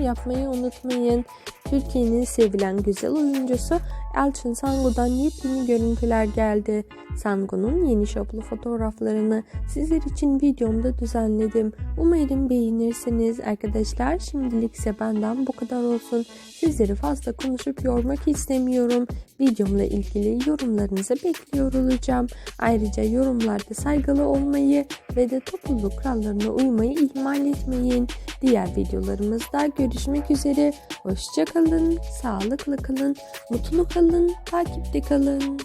yapmayı unutmayın. Türkiye'nin sevilen güzel oyuncusu Elçin Sango'dan yepyeni görüntüler geldi. Sango'nun yeni şoplu fotoğraflarını sizler için videomda düzenledim. Umarım beğenirsiniz arkadaşlar. Şimdilik ise benden bu kadar olsun. Sizleri fazla konuşup yormak istemiyorum. Videomla ilgili yorumlarınızı bekliyor olacağım. Ayrıca yorumlarda saygılı olmayı ve de topluluk kurallarına uymayı ihmal etmeyin. Diğer videolarımızda görüşmek üzere. Hoşçakalın, sağlıklı kalın, mutlu kalın, takipte kalın.